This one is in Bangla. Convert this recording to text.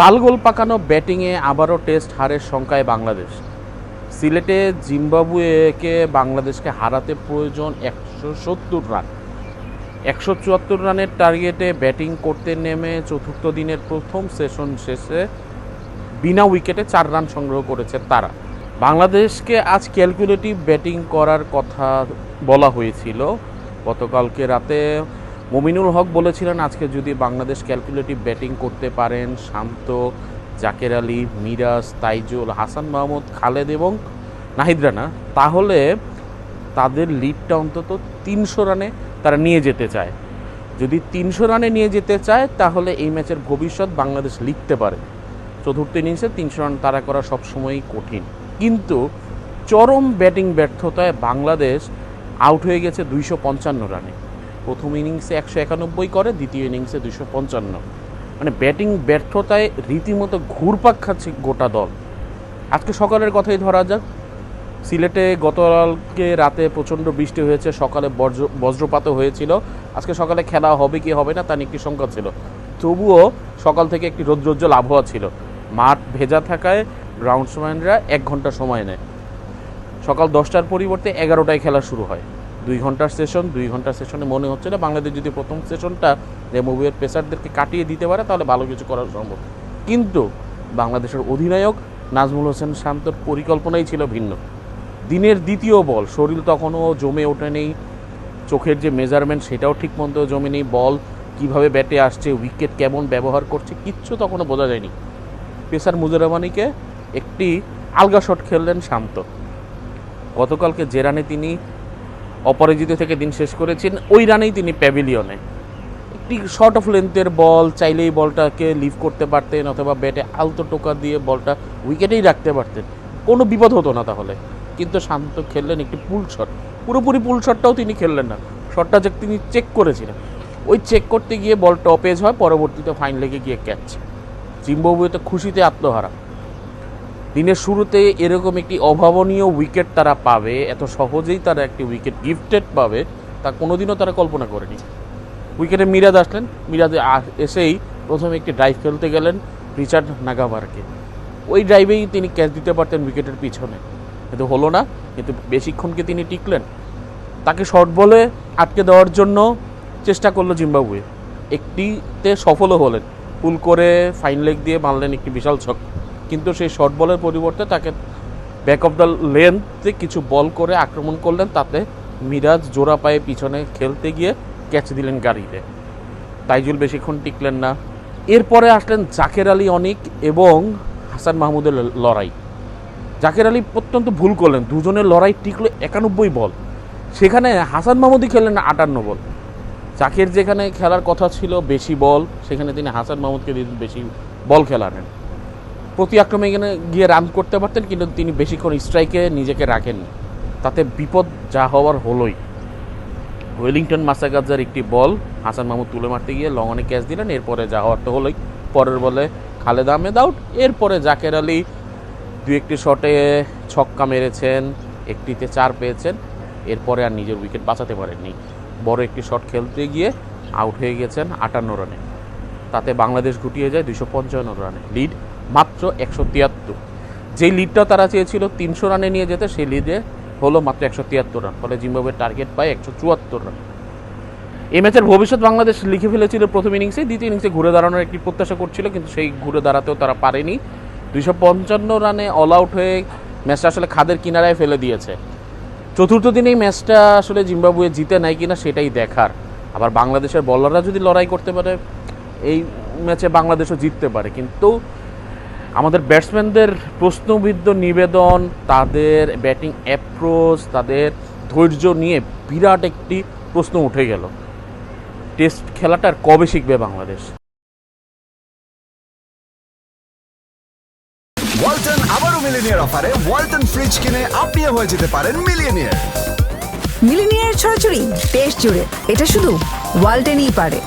তালগোল পাকানো ব্যাটিংয়ে আবারও টেস্ট হারের শঙ্কায় বাংলাদেশ। সিলেটে জিম্বাবুয়েকে বাংলাদেশকে হারাতে প্রয়োজন একশো সত্তর রান। একশো চুয়াত্তর রানের টার্গেটে ব্যাটিং করতে নেমে চতুর্থ দিনের প্রথম সেশন শেষে বিনা উইকেটে চার রান সংগ্রহ করেছে তারা। বাংলাদেশকে আজ ক্যালকুলেটিভ ব্যাটিং করার কথা বলা হয়েছিল। গতকালকে রাতে মমিনুল হক বলেছিলেন, আজকে যদি বাংলাদেশ ক্যালকুলেটিভ ব্যাটিং করতে পারেন, শান্ত, জাকের আলী, মিরাজ, তাইজুল, হাসান মাহমুদ, খালেদ এবং নাহিদ রানা, তাহলে তাদের লিডটা অন্তত তিনশো রানে তারা নিয়ে যেতে চায়। যদি তিনশো রানে নিয়ে যেতে চায়, তাহলে এই ম্যাচের ভবিষ্যৎ বাংলাদেশ লিখতে পারে। চতুর্থ ইনিংসে তিনশো রান তারা করা সবসময়ই কঠিন। কিন্তু চরম ব্যাটিং ব্যর্থতায় বাংলাদেশ আউট হয়ে গেছে দুইশো পঞ্চান্ন রানে। প্রথম ইনিংসে একশো একানব্বই করে, দ্বিতীয় ইনিংসে দুশো পঞ্চান্ন। মানে ব্যাটিং ব্যর্থতায় রীতিমতো ঘুরপাক খাচ্ছে গোটা দল। আজকে সকালের কথাই ধরা যাক। সিলেটে গতকালকে রাতে প্রচণ্ড বৃষ্টি হয়েছে, সকালে বজ্র, বজ্রপাতও হয়েছিল। আজকে সকালে খেলা হবে কি হবে না, তা নিয়ে একটি শঙ্কা ছিল। তবুও সকাল থেকে একটি রৌদ্রোজ্জ্বল আবহাওয়া ছিল। মাঠ ভেজা থাকায় গ্রাউন্ডসম্যানরা এক ঘণ্টা সময় নেয়। সকাল দশটার পরিবর্তে এগারোটায় খেলা শুরু হয়। দুই ঘণ্টার সেশন দুই ঘণ্টার সেশনে মনে হচ্ছে না বাংলাদেশ যদি প্রথম সেশনটা যে মুভির পেসারদেরকে কাটিয়ে দিতে পারে, তাহলে ভালো কিছু করা সম্ভব। কিন্তু বাংলাদেশের অধিনায়ক নাজমুল হোসেন শান্তর পরিকল্পনাই ছিল ভিন্ন। দিনের দ্বিতীয় বল, শরীর তখনও জমে ওঠে নেই চোখের যে মেজারমেন্ট সেটাও ঠিক মতো জমে নেই বল কীভাবে ব্যাটে আসছে উইকেট কেমন ব্যবহার করছে, কিচ্ছু তখনও বোঝা যায়নি। পেসার মুজুর রহমানিকে একটি আলগা শট খেললেন শান্ত। গতকালকে যে রানে তিনি অপরাজিত থেকে দিন শেষ করেছেন। ওই রানেই তিনি প্যাভিলিয়নে একটি শর্ট অফ লেন্থের বল চাইলেই বলটাকে লিভ করতে পারতেন অথবা ব্যাটে আলতো টোকা দিয়ে বলটা উইকেটেই রাখতে পারতেন। কোনো বিপদ হতো না তাহলে। কিন্তু শান্ত খেললেন একটি পুল শট পুরোপুরি পুল শটটাও তিনি খেললেন না। শটটা যে তিনি চেক করেছিলেন। ওই চেক করতে গিয়ে বল টপেজ হয়, পরবর্তীতে ফাইন লেগে গিয়ে ক্যাচ জিম্বাবুয়েতে খুশিতে আত্মহারা। দিনের শুরুতে এরকম একটি অভাবনীয় উইকেট তারা পাবে, এত সহজেই তারা একটি উইকেট গিফটেড পাবে, তা কোনোদিনও তারা কল্পনা করেনি। উইকেটে মিরাজ আসলেন, মিরাজে এসেই প্রথমে একটি ড্রাইভ খেলতে গেলেন রিচার্ড নাগাবারকে ওই ড্রাইভেই তিনি ক্যাচ দিতে পারতেন উইকেটের পিছনে। কিন্তু হলো না, কিন্তু বেশিক্ষণকে তিনি টিকলেন? তাকে শর্ট বলে আটকে দেওয়ার জন্য চেষ্টা করল জিম্বাবুয়ে। একটিতে সফলও হলেন। পুল করে ফাইন লেগ দিয়ে মারলেন একটি বিশাল ছক কিন্তু সেই শর্ট বলের পরিবর্তে তাকে ব্যাক অফ দ্য লেন্থে কিছু বল করে আক্রমণ করলেন। তাতে মিরাজ জোড়া পায়ে পিছনে খেলতে গিয়ে ক্যাচ দিলেন গাড়িতে। তাইজুল বেশিক্ষণ টিকলেন না। এরপরে আসলেন জাকের আলী অনিক এবং হাসান মাহমুদের লড়াই। জাকের আলী অত্যন্ত ভুল করলেন। দুজনের লড়াই টিকলো একানব্বই বল। সেখানে হাসান মাহমুদই খেললেন আটান্ন বল। জাকের যেখানে খেলার কথা ছিল, বেশি বল, সেখানে তিনি হাসান মাহমুদকে দিয়ে বেশি বল খেলানেন প্রতি আক্রমে এখানে গিয়ে রান করতে পারতেন, কিন্তু তিনি বেশিক্ষণ স্ট্রাইকে নিজেকে রাখেননি। তাতে বিপদ যা হওয়ার হলোই। ওয়েলিংটন মাসাগাজার একটি বল হাসান মাহমুদ তুলে মারতে গিয়ে লংনে ক্যাচ দিলেন, এরপরে যা হওয়ার তো হলোই। পরের বলে খালেদ আহমেদ আউট এরপরে জাকের আলী দু একটি শটে ছক্কা মেরেছেন, একটিতে চার পেয়েছেন, এরপরে আর নিজের উইকেট বাঁচাতে পারেননি। বড় একটি শট খেলতে গিয়ে আউট হয়ে গেছেন আটান্ন রানে তাতে বাংলাদেশ গুটিয়ে যায় দুশো পঞ্চান্ন রানে লিড মাত্র একশো তিয়াত্তর। যেই লিডটা তারা চেয়েছিল তিনশো রানে নিয়ে যেতে, সেই লিডে হলো মাত্র একশো তিয়াত্তর রান ফলে জিম্বাবুয়ের টার্গেট পায় একশো চুয়াত্তর রান এই ম্যাচের ভবিষ্যৎ বাংলাদেশ লিখে ফেলেছিল প্রথম ইনিংসে দ্বিতীয় ইনিংসে ঘুরে দাঁড়ানোর একটি প্রত্যাশা করছিল, কিন্তু সেই ঘুরে দাঁড়াতেও তারা পারেনি। দুইশো পঞ্চান্ন রানে অল আউট হয়ে ম্যাচটা আসলে খাদের কিনারায় ফেলে দিয়েছে। চতুর্থ দিনে এই ম্যাচটা আসলে জিম্বাবুয়ে জিতে নেয় কিনা সেটাই দেখার। আবার বাংলাদেশের বলাররা যদি লড়াই করতে পারে, এই ম্যাচে বাংলাদেশও জিততে পারে। কিন্তু আমাদের ব্যাটসম্যানদের প্রশ্নবিদ্ধ নিবেদন তাদের ব্যাটিং অ্যাপ্রোচ তাদের ধৈর্য নিয়ে বিরাট একটি প্রশ্ন উঠে গেল। টেস্ট খেলাটার কবে শিখবে বাংলাদেশ? ওয়ালটন আবারও মিলিনিয়ার অফারে ওয়ালটন ফ্রিজ কিনে আপনিও হয়ে যেতে পারেন মিলিয়নিয়ার মিলিনিয়ার ছড়াছড়ি দেশ জুড়ে। এটা শুধু ওয়ালটেনই পারে।